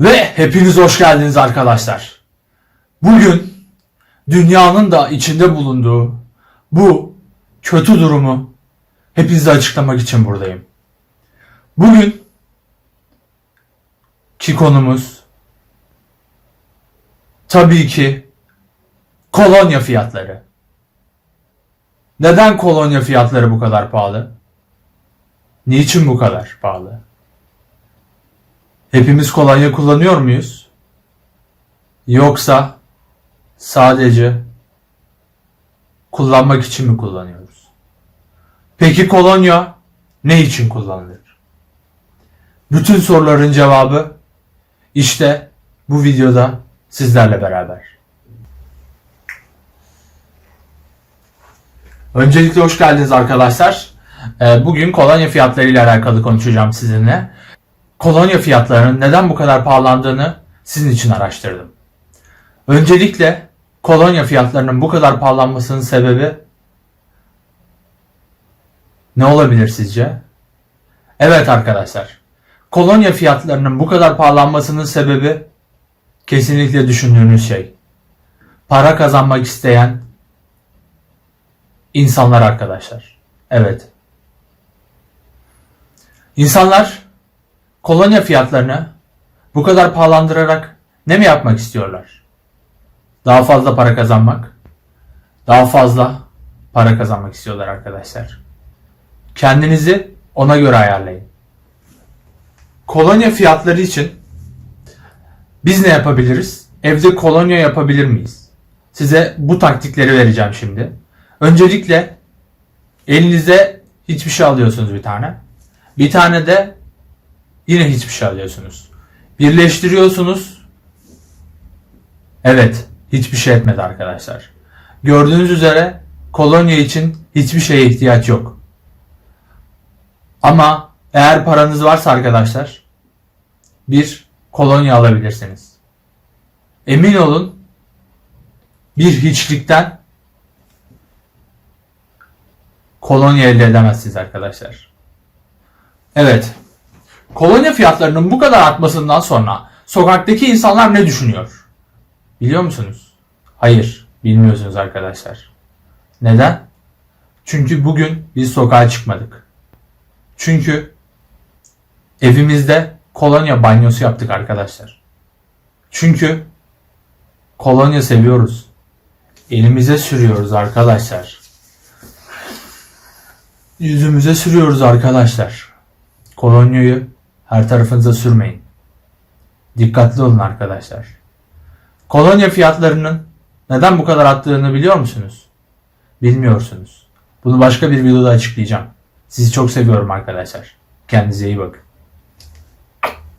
Ve hepiniz hoş geldiniz arkadaşlar. Bugün dünyanın da içinde bulunduğu bu kötü durumu hepinize açıklamak için buradayım. Bugün ki konumuz tabii ki kolonya fiyatları. Neden kolonya fiyatları bu kadar pahalı? Niçin bu kadar pahalı? Hepimiz kolonya kullanıyor muyuz? Yoksa sadece kullanmak için mi kullanıyoruz? Peki kolonya ne için kullanılır? Bütün soruların cevabı işte bu videoda sizlerle beraber. Öncelikle hoş geldiniz arkadaşlar. Ee, Bugün kolonya fiyatları ile alakalı konuşacağım sizinle. Kolonya fiyatlarının neden bu kadar pahalandığını sizin için araştırdım. Öncelikle kolonya fiyatlarının bu kadar pahalanmasının sebebi ne olabilir sizce? Evet arkadaşlar. Kolonya fiyatlarının bu kadar pahalanmasının sebebi kesinlikle düşündüğünüz şey. Para kazanmak isteyen insanlar arkadaşlar. Evet. İnsanlar kolonya fiyatlarını bu kadar pahalandırarak ne mi yapmak istiyorlar? Daha fazla para kazanmak. Daha fazla para kazanmak istiyorlar arkadaşlar. Kendinizi ona göre ayarlayın. Kolonya fiyatları için biz ne yapabiliriz? Evde kolonya yapabilir miyiz? Size bu taktikleri vereceğim şimdi. Öncelikle elinize hiçbir şey alıyorsunuz bir tane. Bir tane de yine hiçbir şey alıyorsunuz. Birleştiriyorsunuz. Evet, hiçbir şey etmedi arkadaşlar. Gördüğünüz üzere kolonya için hiçbir şeye ihtiyaç yok. Ama eğer paranız varsa arkadaşlar bir kolonya alabilirsiniz. Emin olun bir hiçlikten kolonya elde edemezsiniz arkadaşlar. Evet. Kolonya fiyatlarının bu kadar artmasından sonra sokaktaki insanlar ne düşünüyor? Biliyor musunuz? Hayır, bilmiyorsunuz arkadaşlar. Neden? Çünkü bugün biz sokağa çıkmadık. Çünkü evimizde kolonya banyosu yaptık arkadaşlar. Çünkü kolonya seviyoruz. Elimize sürüyoruz arkadaşlar. Yüzümüze sürüyoruz arkadaşlar. Kolonyayı her tarafınıza sürmeyin. Dikkatli olun arkadaşlar. Kolonya fiyatlarının neden bu kadar arttığını biliyor musunuz? Bilmiyorsunuz. Bunu başka bir videoda açıklayacağım. Sizi çok seviyorum arkadaşlar. Kendinize iyi bakın.